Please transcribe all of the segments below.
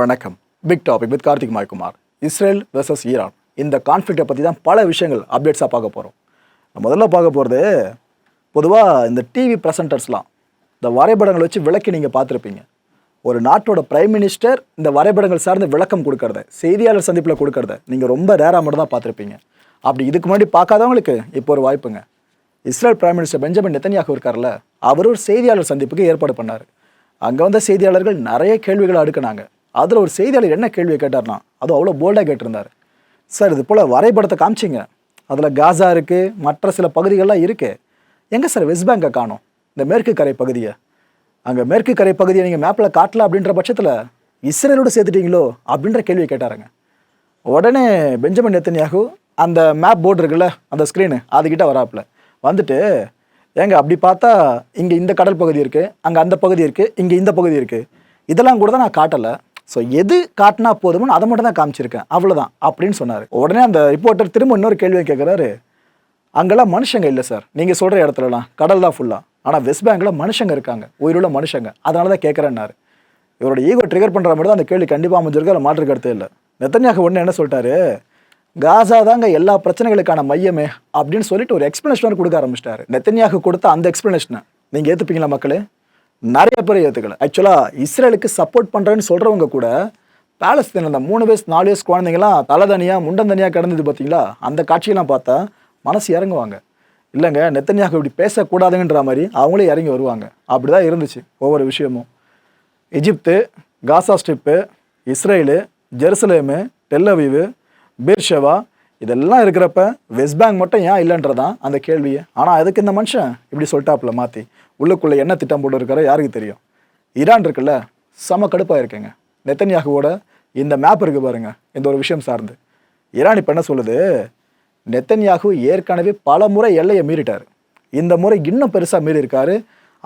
வணக்கம். Big topic with Karthik Maikumar. Israel versus Iran. இந்த கான்ஃப்ளிக்டை பற்றி தான் பல விஷயங்கள் அப்டேட்ஸாக பார்க்க போகிறோம் முதல்ல பார்க்க போகிறது பொதுவாக இந்த டிவி ப்ரெசன்டர்ஸ்லாம் இந்த வரைபடங்களை வச்சு விளக்கி நீங்கள் பார்த்துருப்பீங்க. ஒரு நாட்டோட பிரைம் மினிஸ்டர் இந்த வரைபடங்கள் சார்ந்து விளக்கம் கொடுக்கறத செய்தியாளர் சந்திப்பில் கொடுக்கறத நீங்கள் ரொம்ப ரேராக மட்டும் தான் பார்த்துருப்பீங்க. அப்படி இதுக்கு முன்னாடி பார்க்காதவங்களுக்கு இப்போ ஒரு வாய்ப்புங்க. Israel prime minister Benjamin Netanyahu இருக்கார்ல அவர் ஒரு செய்தியாளர் சந்திப்புக்கு ஏற்பாடு பண்ணார். அங்கே வந்த செய்தியாளர்கள் நிறைய கேள்விகளை அடுக்குனாங்க. அதில் ஒரு செய்தியாளர் என்ன கேள்வியை கேட்டார்னா அதுவும் அவ்வளோ போல்டாக கேட்டிருந்தார். சார் இது போல் வரைபடத்தை காமிச்சிங்க. அதில் காசா இருக்குது மற்ற சில பகுதிகள்லாம் இருக்குது எங்கே சார் வெஸ்ட் பேங்கை காணும்? இந்த மேற்கு கரை பகுதியை. அங்கே மேற்கு கரை பகுதியை நீங்கள் மேப்பில் காட்டல அப்படின்ற பட்சத்தில் இஸ்ரேலோடு சேர்த்துட்டீங்களோ? அப்படின்ற கேள்வியை கேட்டாருங்க. உடனே பெஞ்சமின் நெத்தனியாகு அந்த மேப் போர்டு இருக்குல்ல அந்த ஸ்க்ரீனு அதுக்கிட்ட வராப்புல. வந்துட்டு ஏங்க அப்படி பார்த்தா இங்கே இந்த கடல் பகுதி இருக்குது அங்கே அந்த பகுதி இருக்குது இங்கே இந்த பகுதி இருக்குது இதெல்லாம் கூட தான் நான் காட்டலை. ஸோ எது காட்டினா போதும்னு அதை மட்டும் தான் காமிச்சிருக்கேன். அவ்வளோதான் அப்படின்னு சொன்னார். உடனே அந்த ரிப்போர்ட்டர் திரும்ப இன்னொரு கேள்வியை கேட்குறாரு அங்கெல்லாம் மனுஷங்க இல்லை சார் நீங்கள் சொல்கிற இடத்துலலாம் கடல் தான் ஃபுல்லாக ஆனால் வெஸ்ட் பேங்கில் மனுஷங்க இருக்காங்க. உயிருள்ள மனுஷங்க. அதனால தான் கேட்குறேன்னாரு இவரோட ஈகோ ட்ரிகர் பண்ணுற மாதிரி தான் அந்த கேள்வி கண்டிப்பாக அமைஞ்சிருக்கு. அதில் மாற்று கருத்து இல்லை. நெத்தனியாக உடனே என்ன சொல்லிட்டாரு? காசா தாங்க எல்லா பிரச்சனைகளுக்கான மையமே அப்படின்னு சொல்லிட்டு ஒரு எக்ஸ்பிளனேஷன் கொடுக்க ஆரம்பிச்சிட்டாரு. நெத்தனியாக கொடுத்த அந்த எக்ஸ்பிளனேஷனை நீங்கள் ஏற்றுப்பீங்களா மக்களே? நிறைய பேர் ஏற்றுக்கல ஆக்சுவலாக இஸ்ரேலுக்கு சப்போர்ட் பண்ணுறேன்னு சொல்கிறவங்க கூட பேலஸ்தீன் அந்த மூணு வயசு நாலு வயசு குழந்தைங்களாம் தலை தனியாக முண்டம் தனியாக கிடந்தது பார்த்தீங்களா அந்த காட்சியெல்லாம் பார்த்தா மனசு இறங்குவாங்க. இல்லைங்க நெத்தனியாக இப்படி பேசக்கூடாதுங்கன்ற மாதிரி அவங்களே இறங்கி வருவாங்க. அப்படி தான் இருந்துச்சு ஒவ்வொரு விஷயமும். Egypt Gaza strip Israel Jerusalem Tel Aviv Beersheba இதெல்லாம் இருக்கிறப்ப வெஸ்ட் பேங்க் மட்டும் ஏன் இல்லைன்றதான் அந்த கேள்வியே. ஆனால் அதுக்கு இந்த மனுஷன் இப்படி சொல்லிட்டாப்புல மாற்றி உள்ளுக்குள்ளே என்ன திட்டம் போட்டு இருக்காரோ யாருக்கு தெரியும்? ஈரான் இருக்குல்ல செம கடுப்பாக இருக்கேங்க நெத்தன்யாகுவோட இந்த மேப் இருக்குது பாருங்க இந்த ஒரு விஷயம் சார்ந்து. ஈரான் இப்போ என்ன சொல்லுது? நெத்தன்யாகு ஏற்கனவே பல முறை எல்லையை மீறிட்டார். இந்த முறை இன்னும் பெருசாக மீறி இருக்காரு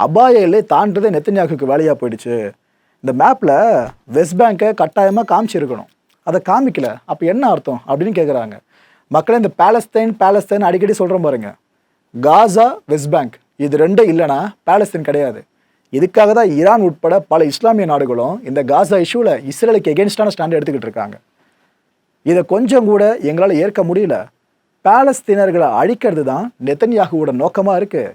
அபாய எல்லை தாண்டதே நெத்தன்யாகுக்கு வேலையாக போயிடுச்சு. இந்த மேப்பில் வெஸ்ட் பேங்க்கை கட்டாயமாக காமிச்சிருக்கணும். அதை காமிக்கல. அப்போ என்ன அர்த்தம் அப்படின்னு கேட்குறாங்க மக்களை இந்த பேலஸ்தைன் பாலஸ்தைன் அடிக்கடி சொல்கிறோம் பாருங்க. காசா வெஸ்ட் பேங்க் இது ரெண்டும் இல்லைன்னா பேலஸ்தீன் கிடையாது. இதுக்காக தான் ஈரான் உட்பட பல இஸ்லாமிய நாடுகளும் இந்த காசா இஷ்யூவில் இஸ்ரேலுக்கு எகென்ஸ்டான ஸ்டாண்ட் எடுத்துக்கிட்டு இருக்காங்க. இதை கொஞ்சம் கூட எங்களால் ஏற்க முடியல. பாலஸ்தீனர்களை அழிக்கிறது தான் நெத்தன்யாகுவோட நோக்கமாக இருக்குது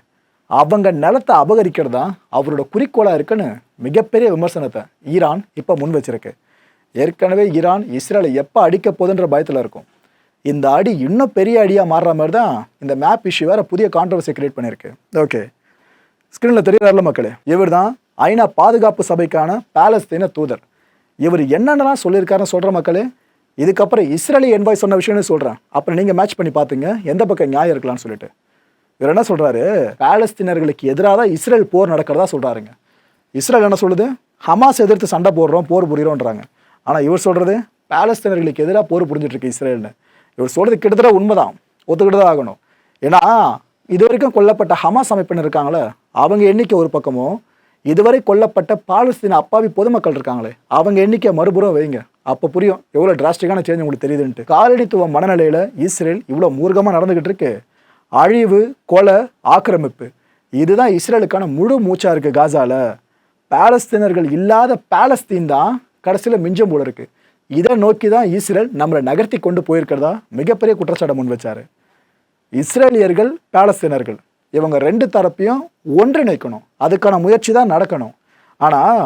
அவங்க நிலத்தை அபகரிக்கிறது தான் அவரோட குறிக்கோளாக இருக்குன்னு மிகப்பெரிய விமர்சனத்தை ஈரான் இப்போ முன் வச்சிருக்கு. ஏற்கனவே ஈரான் இஸ்ரேலை எப்போ அடிக்க போகுதுன்ற பயத்தில் இருக்கும். இந்த அடி இன்னும் பெரிய அடியாக மாறுற மாதிரி தான் இந்த மேப் இஷ்யூ வேற புதிய கான்ட்ரவர்சி கிரியேட் பண்ணியிருக்கு. ஓகே ஸ்க்ரீனில் தெரியாதுல மக்களே? இவர் தான் ஐநா பாதுகாப்பு சபைக்கான பாலஸ்தீன தூதர். இவர் என்னென்னலாம் சொல்லியிருக்காருன்னு சொல்கிற மக்களே? இதுக்கப்புறம் இஸ்ரேலி என்வாய் சொன்ன விஷயம்னு சொல்கிறேன் அப்புறம் நீங்கள் மேட்ச் பண்ணி பார்த்துங்க எந்த பக்கம் நியாயம் இருக்கலாம்னு சொல்லிட்டு. இவர் என்ன சொல்கிறாரு பாலஸ்தீனர்களுக்கு எதிராக தான் இஸ்ரேல் போர் நடக்கிறதா சொல்கிறாருங்க இஸ்ரேல் என்ன சொல்லுது? ஹமாஸ் எதிர்த்து சண்டை போடுறோம் போர் புரிகிறோன்றாங்க ஆனால் இவர் சொல்கிறது பாலஸ்தீனர்களுக்கு எதிராக போர் புரிஞ்சிட்ருக்கு இஸ்ரேல்னு. இவர் சொல்கிறது கிட்டத்தட்ட உண்மைதான். ஒத்துக்கிட்டு தான் ஆகணும். ஏன்னா இது வரைக்கும் கொல்லப்பட்ட ஹமாஸ் அமைப்பினர் இருக்காங்களே அவங்க எண்ணிக்கை ஒரு பக்கமும் இதுவரை கொல்லப்பட்ட பாலஸ்தீன அப்பாவி பொதுமக்கள் இருக்காங்களே அவங்க எண்ணிக்கை மறுபுறம் வைங்க. அப்போ புரியும் எவ்வளோ டிராஸ்டிக்கான சேஞ்ச் உங்களுக்கு தெரியுதுன்ட்டு. காலனித்துவ மனநிலையில் இஸ்ரேல் இவ்வளோ மூர்க்கமாக நடந்துக்கிட்டு இருக்கு. அழிவு கொலை ஆக்கிரமிப்பு. இதுதான் இஸ்ரேலுக்கான முழு மூச்சா இருக்கு காசால. பாலஸ்தீனர்கள் இல்லாத பாலஸ்தீன் தான் கடைசியில் மிஞ்சம் போல இருக்குது இதை நோக்கி தான் இஸ்ரேல் நம்மளை நகர்த்தி கொண்டு போயிருக்கிறதா மிகப்பெரிய குற்றச்சாட்டை முன்வச்சாரு இஸ்ரேலியர்கள் பாலஸ்தீனர்கள் இவங்க ரெண்டு தரப்பையும் ஒன்றிணைக்கணும். அதுக்கான முயற்சி தான் நடக்கணும். ஆனால்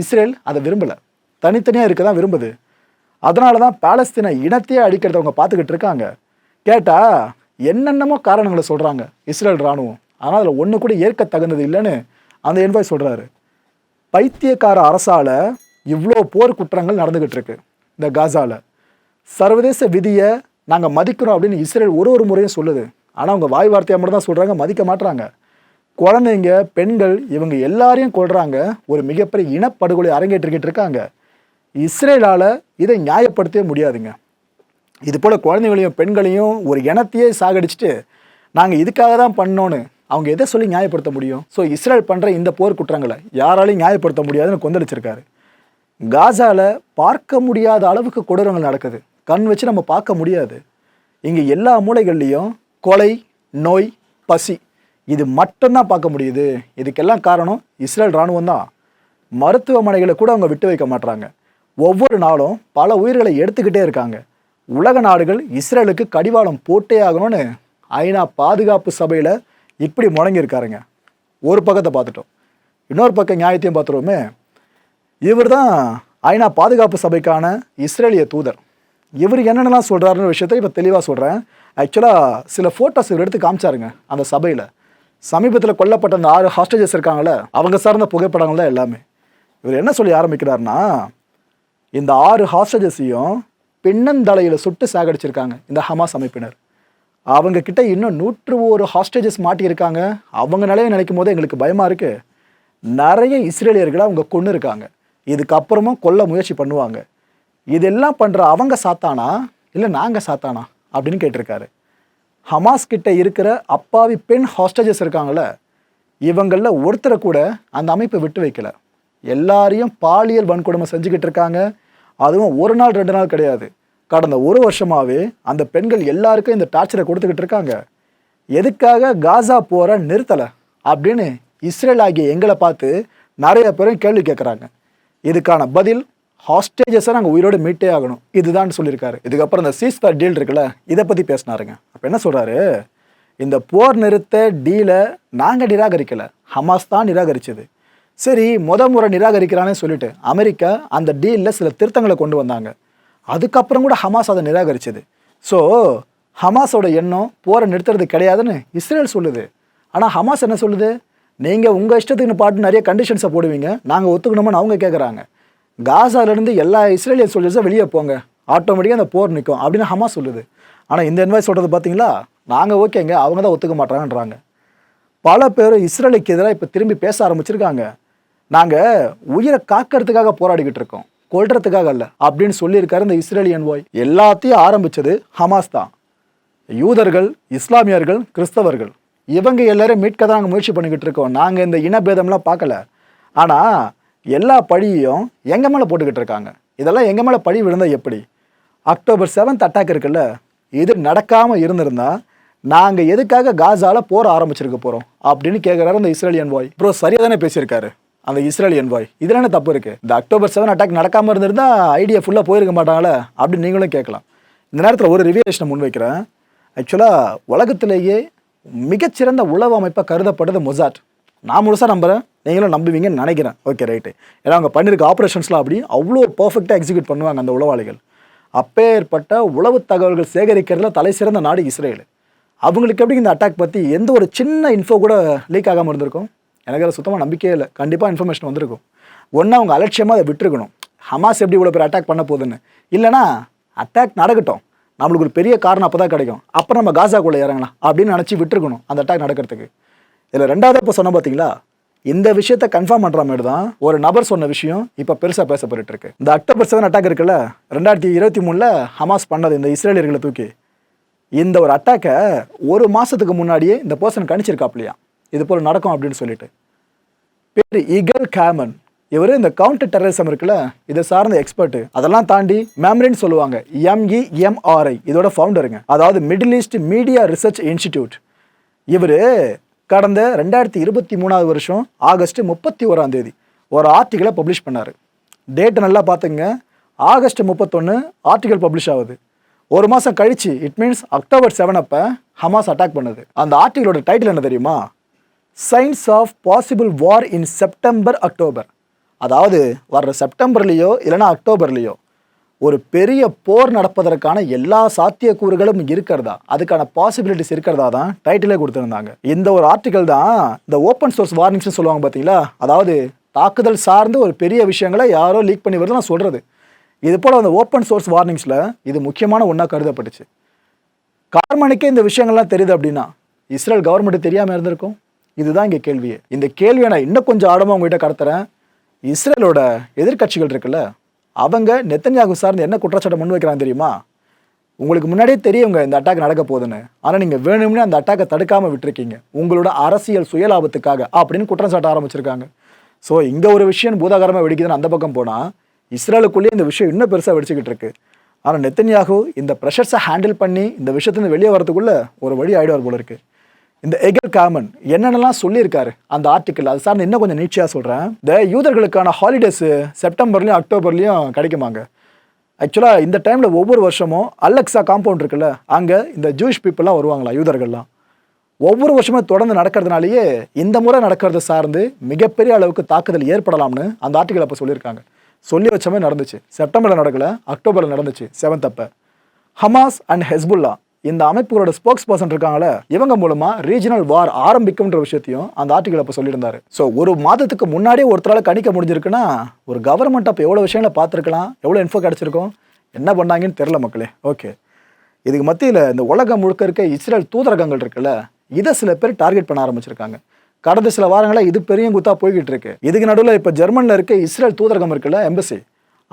இஸ்ரேல் அதை விரும்பலை. தனித்தனியாக இருக்க தான் விரும்புது. அதனால தான் பாலஸ்தீன இனத்தையே அடிக்கிறதவங்க பார்த்துக்கிட்டு இருக்காங்க. கேட்டால் என்னென்னமோ காரணங்களை சொல்கிறாங்க இஸ்ரேல் இராணுவம். ஆனால் அதில் ஒன்று கூட ஏற்க தகுந்தது இல்லைன்னு அந்த என்வாய் சொல்கிறாரு பைத்தியக்கார அரசால் இவ்வளோ போர் குற்றங்கள் நடந்துக்கிட்டு இருக்கு. இந்த காசால. சர்வதேச விதியை நாங்கள் மதிக்கிறோம் அப்படின்னு இஸ்ரேல் ஒரு ஒரு முறையும் சொல்லுது. ஆனால் அவங்க வாய் வார்த்தையாக மட்டும் தான் சொல்கிறாங்க மதிக்க மாட்றாங்க. குழந்தைங்க பெண்கள் இவங்க எல்லாரையும் கொள்கிறாங்க ஒரு மிகப்பெரிய இனப்படுகொலை அரங்கேற்றிக்கிட்டு இருக்காங்க. இஸ்ரேலால் இதை நியாயப்படுத்தவே முடியாதுங்க. இது போல் குழந்தைகளையும் பெண்களையும் ஒரு இனத்தையே சாகடிச்சிட்டு நாங்கள் இதுக்காக தான் பண்ணோன்னு அவங்க எதை சொல்லி நியாயப்படுத்த முடியும்? ஸோ இஸ்ரேல் பண்ணுற இந்த போர் குற்றங்களை யாராலையும் நியாயப்படுத்த முடியாதுன்னு கொந்தளிச்சிருக்காரு. காசாவில் பார்க்க முடியாத அளவுக்கு கொடூரங்கள் நடக்குது. கண் வச்சு நம்ம பார்க்க முடியாது. இங்கே எல்லா மூளைகள்லேயும் கொலை நோய் பசி இது மட்டும்தான் பார்க்க முடியுது. இதுக்கெல்லாம் காரணம் இஸ்ரேல் இராணுவம் தான் மருத்துவமனைகளை கூட அவங்க விட்டு வைக்க மாட்றாங்க. ஒவ்வொரு நாளும் பல உயிர்களை எடுத்துக்கிட்டே இருக்காங்க. உலக நாடுகள் இஸ்ரேலுக்கு கடிவாளம் போட்டே ஆகணும்னு ஐநா பாதுகாப்பு சபையில் இப்படி முழங்கியிருக்காருங்க. ஒரு பக்கத்தை பார்த்துட்டோம். இன்னொரு பக்கம் நியாயத்தையும் பார்த்துருவோமே. இவர் தான் ஐநா பாதுகாப்பு சபைக்கான இஸ்ரேலிய தூதர். இவர் என்னென்னலாம் சொல்கிறாருன்ற விஷயத்த இப்போ தெளிவாக சொல்கிறேன் ஆக்சுவலாக சில ஃபோட்டோஸ் இவர் எடுத்து காமிச்சாருங்க அந்த சபையில். சமீபத்தில் கொல்லப்பட்ட அந்த ஆறு ஹாஸ்டேஜஸ் இருக்காங்கல்ல அவங்க சார்ந்த புகைப்படங்கள் தான் எல்லாமே. இவர் என்ன சொல்லி ஆரம்பிக்கிறாருன்னா இந்த ஆறு ஹாஸ்டேஜஸையும் பின்னந்தலையில் சுட்டு சாகடிச்சிருக்காங்க இந்த ஹமாஸ் அமைப்பினர். அவங்க கிட்ட இன்னும் நூற்று ஒரு ஹாஸ்டேஜஸ் மாட்டியிருக்காங்க. அவங்க நிலையை நினைக்கும் போது எங்களுக்கு பயமாக இருக்குது நிறைய இஸ்ரேலியர்களை அவங்க கொண்டு இருக்காங்க இதுக்கப்புறமும் கொல்ல முயற்சி பண்ணுவாங்க. இதெல்லாம் பண்ணுற அவங்க சாத்தானா? இல்லை நாங்கள் சாத்தானா? அப்படின்னு கேட்டிருக்காரு. ஹமாஸ் கிட்ட இருக்கிற அப்பாவி பெண் ஹாஸ்டேஜஸ் இருக்காங்கள இவங்களில் ஒருத்தரை கூட அந்த அமைப்பை விட்டு வைக்கல. எல்லாரையும் பாலியல் வன்கொடுமை செஞ்சுக்கிட்டு இருக்காங்க. அதுவும் ஒரு நாள் ரெண்டு நாள் கிடையாது. கடந்த ஒரு வருஷமாகவே அந்த பெண்கள் எல்லாருக்கும் இந்த டார்ச்சரை கொடுத்துக்கிட்டு இருக்காங்க. எதுக்காக காசா போகிற நிறுத்தலை அப்படின்னு இஸ்ரேல் ஆகிய எங்களை பார்த்து நிறைய பேரும் கேள்வி கேட்குறாங்க இதுக்கான பதில் ஹாஸ்டேஜஸை நாங்கள் உயிரோடு மீட்டே ஆகணும். இதுதான் சொல்லியிருக்காரு. இதுக்கப்புறம் இந்த சீஸ்பேர் டீல் இருக்குல்ல இதை பற்றி பேசினாருங்க. அப்போ என்ன சொல்கிறாரு இந்த போர் நிறுத்த டீலை நாங்கள் நிராகரிக்கலை. ஹமாஸ் தான் நிராகரிச்சது. சரி முத முறை நிராகரிக்கிறானே சொல்லிட்டு அமெரிக்கா அந்த டீலில் சில திருத்தங்களை கொண்டு வந்தாங்க. அதுக்கப்புறம் கூட ஹமாஸ் அதை நிராகரிச்சது. ஸோ ஹமாஸோட எண்ணம் போரை நிறுத்துறது கிடையாதுன்னு இஸ்ரேல் சொல்லுது. ஆனால் ஹமாஸ் என்ன சொல்லுது? நீங்கள் உங்கள் இஷ்டத்துக்கு பாட்டு நிறைய கண்டிஷன்ஸை போடுவீங்க. நாங்கள் ஒத்துக்கணுமான்னு அவங்க கேட்குறாங்க காசாலேருந்து எல்லா இஸ்ரேலியன் சோல்ஜர்ஸும் வெளியே போங்க. ஆட்டோமேட்டிக்காக அந்த போர் நிற்கும் அப்படின்னு ஹமாஸ் சொல்லுது. ஆனால் இந்த இன்வாய்ஸ் சொல்கிறது பார்த்தீங்களா நாங்கள் ஓகேங்க அவங்க தான் ஒத்துக்க மாட்டாங்கன்றாங்க. பல பேர் இஸ்ரேலுக்கு எதிராக இப்போ திரும்பி பேச ஆரம்பிச்சிருக்காங்க. நாங்கள் உயிரை காக்கிறதுக்காக போராடிக்கிட்டு இருக்கோம். கொள்றதுக்காக அல்ல. அப்படின்னு சொல்லியிருக்காரு இந்த இஸ்ரேலியன் வாய் எல்லாத்தையும் ஆரம்பிச்சது ஹமாஸ் தான். யூதர்கள் இஸ்லாமியர்கள் கிறிஸ்தவர்கள். இவங்க எல்லாரும் மீட்க தான் நாங்கள் முயற்சி பண்ணிக்கிட்டு இருக்கோம். நாங்கள் இந்த இனபேதம்லாம் பார்க்கல. ஆனால் எல்லா பழியையும் எங்கள் மேலே போட்டுக்கிட்டு இருக்காங்க? இதெல்லாம் எங்கள் மேலே பழி விழுந்தால் எப்படி? அக்டோபர் செவன்த் அட்டாக் இருக்குல்ல? இது நடக்காமல் இருந்திருந்தா நாங்கள் எதுக்காக காசால போர் ஆரம்பிச்சிருக்க போகிறோம் அப்படின்னு கேட்குறாரு அந்த இஸ்ரேலியன் பாய் ப்ரோ சரியாக தானே பேசியிருக்காரு அந்த இஸ்ரேலியன் பாய் இதில் என்ன தப்பு இருக்குது இந்த அக்டோபர் செவன் அட்டாக் நடக்காமல் இருந்திருந்தால் ஐடியா ஃபுல்லாக போயிருக்க மாட்டாங்களே அப்படின்னு நீங்களும் கேட்கலாம். இந்த நேரத்தில் ஒரு ரிவியேஷனை முன்வைக்கிறேன். ஆக்சுவலாக உலகத்திலேயே மிகச்சிறந்த உளவு அமைப்பாக கருதப்படுது மொசாட். நான் முழுசாக நம்புகிறேன் நீங்களும் நம்புவீங்கன்னு நினைக்கிறேன். ஓகே ரைட்டு ஏன்னா அவங்க பண்ணியிருக்க ஆப்ரேஷன்ஸ்லாம் அப்படி அவ்வளோ பர்ஃபெக்டாக எக்ஸிக்யூட் பண்ணுவாங்க அந்த உளவாளிகள். அப்பேற்பட்ட உளவு தகவல்கள் சேகரிக்கிறதுல தலை சிறந்த நாடு இஸ்ரேல். அவங்களுக்கு எப்படி இந்த அட்டாக் பற்றி எந்த ஒரு சின்ன இன்ஃபோ கூட லீக் ஆகாமல் இருந்திருக்கும்? எனக்கு அதில் சுத்தமாக நம்பிக்கையே இல்லை. கண்டிப்பாக இன்ஃபர்மேஷன் வந்திருக்கும். ஒன்று அவங்க அலட்சியமாக அதை விட்டுருக்கணும். ஹமாஸ் எப்படி இவ்வளோ பேர் அட்டாக் பண்ண போகுதுன்னு. இல்லைனா அட்டாக் நடக்கட்டும். நம்மளுக்கு ஒரு பெரிய காரணம் அப்போ தான் கிடைக்கும். அப்புறம் நம்ம காசாக்குள்ளே இறங்கலாம். அப்படின்னு நினச்சி விட்டுருக்கணும் அந்த அட்டாக் நடக்கிறதுக்கு. இதில் ரெண்டாவது இப்போ சொன்ன பார்த்தீங்களா இந்த விஷயத்த கன்ஃபார்ம் பண்ணுற மாதிரி தான் ஒரு நபர் சொன்ன விஷயம் இப்போ பெருசாக பேசப்பட்டு இருக்கு. இந்த அக்டோபர் செவன் அட்டாக் இருக்குல்ல ரெண்டாயிரத்தி இருபத்தி மூணில் ஹமாஸ் பண்ணது இந்த இஸ்ரேலியர்களை தூக்கி. இந்த ஒரு அட்டாக்கை ஒரு மாதத்துக்கு முன்னாடியே இந்த பர்சன் கணிச்சிருக்காப்லையா? இது போல் நடக்கும் அப்படின்னு சொல்லிட்டு. பேர் இகல் கேமன் இவர் இந்த கவுண்டர் டெரரிசம் இருக்குல்ல இதை சார்ந்த எக்ஸ்பர்ட் அதெல்லாம் தாண்டி மெமரின்னு சொல்லுவாங்க M E M R I இதோட ஃபவுண்டருங்க அதாவது middle east media research institute இவர் கடந்த ரெண்டாயிரத்தி இருபத்தி மூணாவது வருஷம் ஆகஸ்ட் முப்பத்தி ஓராம் தேதி ஒரு ஆர்டிக்கலை பப்ளிஷ் பண்ணார். டேட் நல்லா பார்த்துங்க ஆகஸ்ட் முப்பத்தொன்று ஆர்டிக்கல் பப்ளிஷ் ஆகுது. ஒரு மாதம் கழிச்சு இட் மீன்ஸ் அக்டோபர் செவன் அப்போ ஹமாஸ் அட்டாக் பண்ணுது. அந்த ஆர்டிகளோட டைட்டில் என்ன தெரியுமா? Science of possible war in September October அதாவது வர்ற செப்டம்பர்லேயோ இல்லைன்னா அக்டோபர்லேயோ ஒரு பெரிய போர் நடப்பதற்கான எல்லா சாத்தியக்கூறுகளும் இருக்கிறதா? அதுக்கான பாசிபிலிட்டிஸ் இருக்கிறதா தான் டைட்டிலே கொடுத்துருந்தாங்க. இந்த ஒரு ஆர்டிக்கல் தான் இந்த ஓப்பன் சோர்ஸ் வார்னிங்ஸ்னு சொல்லுவாங்க பார்த்தீங்களா? அதாவது தாக்குதல் சார்ந்து ஒரு பெரிய விஷயங்களை யாரோ லீக் பண்ணி வருது நான் சொல்கிறது இது போல் அந்த ஓப்பன் சோர்ஸ் வார்னிங்ஸில் இது முக்கியமான ஒன்றா கருதப்பட்டுச்சு. கார்மனுக்கே இந்த விஷயங்கள்லாம் தெரியுது அப்படின்னா இஸ்ரேல் கவர்மெண்ட் தெரியாமல் இருந்திருக்கும்? இதுதான் இங்கே கேள்வியே. இந்த கேள்வியை நான் இன்னும் கொஞ்சம் ஆழமாக உங்ககிட்ட கடத்துறேன். இஸ்ரேலோட எதிர்க்கட்சிகள் இருக்குல்ல அவங்க நெத்தன்யாகு சார்ந்து என்ன குற்றச்சாட்டை முன் வைக்கிறாங்க தெரியுமா? உங்களுக்கு முன்னாடியே தெரியுங்க இந்த அட்டாக் நடக்க போகுதுன்னு. ஆனால் நீங்கள் வேணும்னே அந்த அட்டாக்கை தடுக்காமல் விட்டுருக்கீங்க. உங்களோட அரசியல் சுயலாபத்துக்காக அப்படின்னு குற்றம் சாட்ட ஆரம்பிச்சிருக்காங்க. ஸோ இங்கே ஒரு விஷயம் பூதாகரமாக வெடிக்குதுன்னு அந்த பக்கம் போனால் இஸ்ரேலுக்குள்ளேயே இந்த விஷயம் இன்னும் பெருசாக வெடிச்சுக்கிட்டு இருக்கு. ஆனால் நெத்தன்யாகு இந்த ப்ரெஷர்ஸை ஹேண்டில் பண்ணி இந்த விஷயத்துலேருந்து வெளியே வரதுக்குள்ளே ஒரு வழி ஆகிடுவார் போல இருக்குது இந்த எகர் காமன் என்னென்னலாம் சொல்லியிருக்காரு அந்த ஆர்டிக்கல் அது சார்ந்து இன்னும் கொஞ்சம் நீட்சியாக சொல்கிறேன் இந்த யூதர்களுக்கான ஹாலிடேஸ் செப்டம்பர்லேயும் அக்டோபர்லேயும் கிடைக்குமாங்க? ஆக்சுவலாக இந்த டைமில் ஒவ்வொரு வருஷமும் அலெக்ஸா காம்பவுண்ட் இருக்குல்ல அங்கே இந்த ஜூஷ் பீப்புளெலாம் வருவாங்களா யூதர்கள்லாம்? ஒவ்வொரு வருஷமும் தொடர்ந்து நடக்கிறதுனாலேயே இந்த முறை நடக்கிறத சார்ந்து மிகப்பெரிய அளவுக்கு தாக்குதல் ஏற்படலாம்னு அந்த ஆர்டிக்கல் அப்போ சொல்லியிருக்காங்க. சொல்லி வச்சமே நடந்துச்சு. செப்டம்பரில் நடக்கல அக்டோபரில் நடந்துச்சு. செவன்த் அப்போ. ஹமாஸ் அண்ட் ஹெஸ்புல்லா இந்த அமைப்புகளோட ஸ்போக்ஸ் பர்சன் இருக்காங்களே இவங்க மூலமா ரீஜனல் வார் ஆரம்பிக்கும்ன்ற விஷயத்தையும் அந்த ஆர்டிகல் அப்போ சொல்லியிருந்தாரு. ஸோ ஒரு மாதத்துக்கு முன்னாடியே ஒருத்தரால் கணிக்க முடிஞ்சிருக்குன்னா ஒரு கவர்மெண்ட் அப்போ எவ்வளோ விஷயங்களை பார்த்துருக்கலாம் எவ்வளோ இன்ஃபோ கிடச்சிருக்கும் என்ன பண்ணாங்கன்னு தெரில மக்களே. ஓகே இதுக்கு மத்தியில் இந்த உலகம் முழுக்க இருக்க இஸ்ரேல் தூதரகங்கள் இருக்குல்ல இதை சில பேர் டார்கெட் பண்ண ஆரம்பிச்சிருக்காங்க. கடந்த சில வாரங்களாக இது பெரிய குத்தா போய்கிட்டு இருக்கு. இதுக்கு நடுவில் இப்போ ஜெர்மனில் இருக்க இஸ்ரேல் தூதரகம் இருக்குல்ல எம்பசி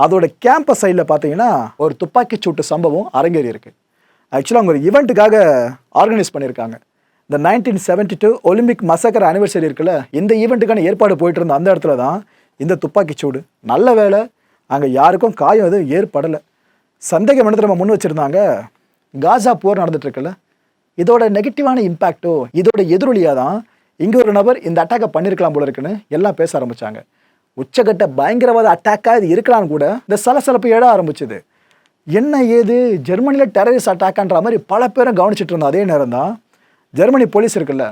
அதோட கேம்பஸ் சைடில் பார்த்தீங்கன்னா ஒரு துப்பாக்கி சூட்டு சம்பவம் அரங்கேறி இருக்குது ஆக்சுவலாக அவங்க ஒரு ஈவெண்ட்டுக்காக ஆர்கனைஸ் பண்ணியிருக்காங்க. இந்த nineteen seventy two Olympic massacre anniversary இருக்குல்ல இந்த ஈவெண்ட்டுக்கான ஏற்பாடு போயிட்டு இருந்த அந்த இடத்துல தான் இந்த துப்பாக்கிச்சூடு நல்ல வேலை அங்கே யாருக்கும் காயம் எதுவும் ஏற்படலை. சந்தேகம் என்ன நம்ம முன் வச்சுருந்தாங்க? காசா போர் நடந்துகிட்ருக்குல்ல இதோட நெகட்டிவான இம்பேக்டோ இதோட எதிரொலியாக தான் இங்கே ஒரு நபர் இந்த அட்டாக்கை பண்ணியிருக்கலாம் போல இருக்குன்னு எல்லாம் பேச ஆரம்பிச்சாங்க. உச்சகட்ட பயங்கரவாத அட்டாக்காக இது இருக்கலாம்னு கூட இந்த சலசலப்பு எழ ஆரம்பிச்சுது. என்ன ஏது? ஜெர்மனியில் டெரரிஸ்ட் அட்டாக்ன்ற மாதிரி பல பேரும் கவனிச்சிட்டு இருந்தோம். அதே நேரம் தான் ஜெர்மனி போலீஸ் இருக்குல்ல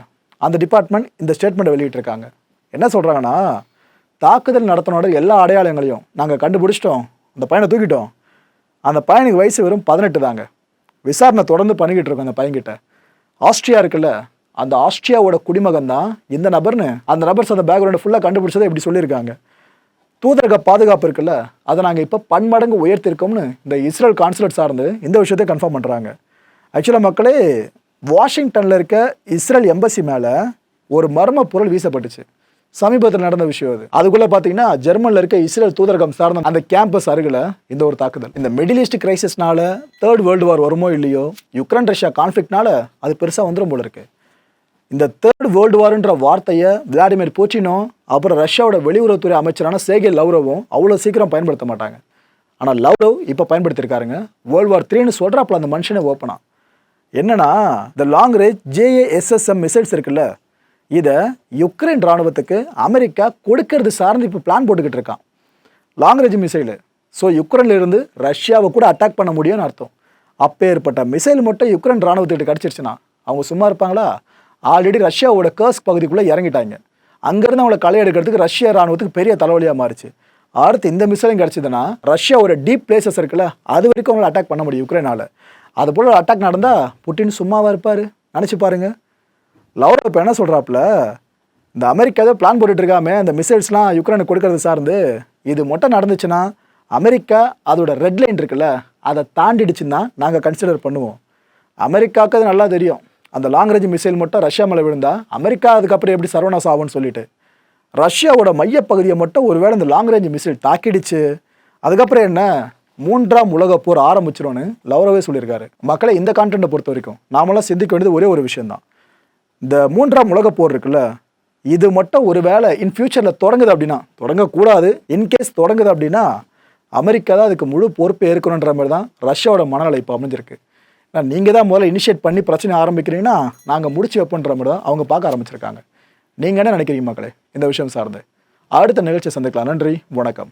அந்த டிபார்ட்மெண்ட் இந்த ஸ்டேட்மெண்ட்டை வெளியிட்டிருக்காங்க. என்ன சொல்கிறாங்கன்னா தாக்குதல் நடத்தினோட எல்லா அடையாளங்களையும் நாங்கள் கண்டுபிடிச்சிட்டோம். அந்த பையனை தூக்கிட்டோம். அந்த பையனுக்கு வயசு வெறும் பதினெட்டு தாங்க. விசாரணை தொடர்ந்து பண்ணிக்கிட்டு இருக்கோம் அந்த பையன்கிட்ட. ஆஸ்ட்ரியா இருக்குல்ல அந்த ஆஸ்ட்ரியாவோட குடிமகன் தான் இந்த நபர்னு அந்த நபர்ஸ் அந்த பேக்ரவுண்டை ஃபுல்லாக கண்டுபிடிச்சதை இப்படி சொல்லியிருக்காங்க. தூதரக பாதுகாப்பு இருக்குல்ல அதை நாங்கள் இப்போ பன்மடங்கு உயர்த்திருக்கோம்னு இந்த இஸ்ரேல் கான்சுலேட் சார்ந்து இந்த விஷயத்தை கன்ஃபார்ம் பண்ணுறாங்க ஆக்சுவலாக மக்களே வாஷிங்டனில் இருக்க இஸ்ரேல் எம்பசி மேலே ஒரு மர்ம பொருள் வீசப்பட்டுச்சு. சமீபத்தில் நடந்த விஷயம் அது. அதுக்குள்ளே பார்த்தீங்கன்னா ஜெர்மனில் இருக்க இஸ்ரேல் தூதரகம் சார்ந்த அந்த கேம்பஸ் அருகில் இந்த ஒரு தாக்குதல். இந்த மிடில் ஈஸ்ட் கிரைசிஸ்னால தேர்ட் வேர்ல்டு வார் வருமோ இல்லையோ யுக்ரைன் ரஷ்யா கான்ஃப்ளிக்ட்னால அது பெருசாக வந்துடும் போல இருக்குது இந்த தேர்ட் வேர்ல்டு வார்ன்ற வார்த்தையை விளாடிமிர் பூச்சினோ அப்புறம் ரஷ்யாவோட வெளியுறவுத்துறை அமைச்சரான சேகே லவ்ரவும் அவ்வளோ சீக்கிரம் பயன்படுத்த மாட்டாங்க. ஆனால் லவ்ரவ் இப்போ பயன்படுத்தியிருக்காருங்க வேர்ல்டு வார் த்ரீன்னு சொல்கிறாப்புல அந்த மனுஷனே ஓப்பனா என்னன்னா இந்த லாங் ரேஞ்ச் ஜேஏஎஸ்எஸ்எம் மிசைல்ஸ் இருக்குல்ல இதை யுக்ரைன் ராணுவத்துக்கு அமெரிக்கா கொடுக்கறது சார்ந்து இப்போ பிளான் போட்டுக்கிட்டு இருக்கான். லாங் ரேஞ்ச் மிசைலு ஸோ யுக்ரைன்ல இருந்து ரஷ்யாவை கூட அட்டாக் பண்ண முடியும்னு அர்த்தம். அப்பேற்பட்ட மிசைல் மட்டும் யுக்ரைன் ராணுவத்துக்கிட்ட கிடச்சிருச்சுன்னா அவங்க சும்மா இருப்பாங்களா? ஆல்ரெடி ரஷ்யாவோட கர்ஸ் பகுதிக்குள்ளே இறங்கிட்டாங்க. அங்கேருந்து அவங்கள களை எடுக்கிறதுக்கு ரஷ்யா ராணுவத்துக்கு பெரிய தலைவலியாக மாறிச்சு. அடுத்து இந்த மிசைலும் கிடச்சிதுன்னா ரஷ்யாவோட டீப் பிளேசஸ் இருக்குல்ல அது வரைக்கும் அவங்கள அட்டாக் பண்ண முடியும் யுக்ரைனால் அது போல் அட்டாக் நடந்தால் புட்டின் சும்மாவா இருப்பார்? நினச்சி பாருங்க. லவ் இப்போ என்ன சொல்கிறாப்புல இந்த அமெரிக்கா ஏதோ பிளான் போட்டுட்டு இருக்காமே அந்த மிசைல்ஸ்லாம் யுக்ரைனுக்கு கொடுக்கறது சார்ந்து இது மட்டும் நடந்துச்சுன்னா அமெரிக்கா அதோட ரெட் லைன் இருக்குல்ல அதை தாண்டிடுச்சுன்னா நாங்கள் கன்சிடர் பண்ணுவோம். அமெரிக்காவுக்கு அது நல்லா தெரியும். அந்த லாங் ரேஞ்ச் மிசைல் மட்டும் ரஷ்யா மேலே விழுந்தா அமெரிக்கா அதுக்கப்புறம் எப்படி சர்வநாசம் ஆகும்னு சொல்லிட்டு. ரஷ்யாவோட மையப்பகுதியை மட்டும் ஒருவேளை இந்த லாங் ரேஞ்ச் மிசைல் தாக்கிடுச்சு. அதுக்கப்புறம் என்ன? மூன்றாம் உலக போர் ஆரம்பிச்சிரும்னு லவ்ரவே சொல்லியிருக்காரு. மக்களை இந்த கான்டென்ட்டை பொறுத்த வரைக்கும் நாமெல்லாம் சிந்திக்க வேண்டியது ஒரே ஒரு விஷயம்தான். இந்த மூன்றாம் உலக போர் இருக்குல்ல இது மட்டும் ஒரு வேளை இன் ஃபியூச்சரில் தொடங்குது அப்படின்னா தொடங்கக்கூடாது. இன்கேஸ் தொடங்குது அப்படின்னா அமெரிக்கா தான் அதுக்கு முழு பொறுப்பு ஏற்கணுன்ற மாதிரி தான் ரஷ்யாவோட மனநிலை இப்போ அமைஞ்சிருக்கு. நீங்கள் தான் முதல்ல இனிஷியேட் பண்ணி பிரச்சனை ஆரம்பிக்கிறீங்கன்னா நாங்கள் முடிச்சு வைப்போன்ற மாதிரி தான் அவங்க பார்க்க ஆரம்பிச்சிருக்காங்க. நீங்கள் என்ன நினைக்கிறீங்க மக்களே இந்த விஷயம் சார்ந்து? அடுத்த நிகழ்ச்சியை சந்திக்கலாம். நன்றி வணக்கம்.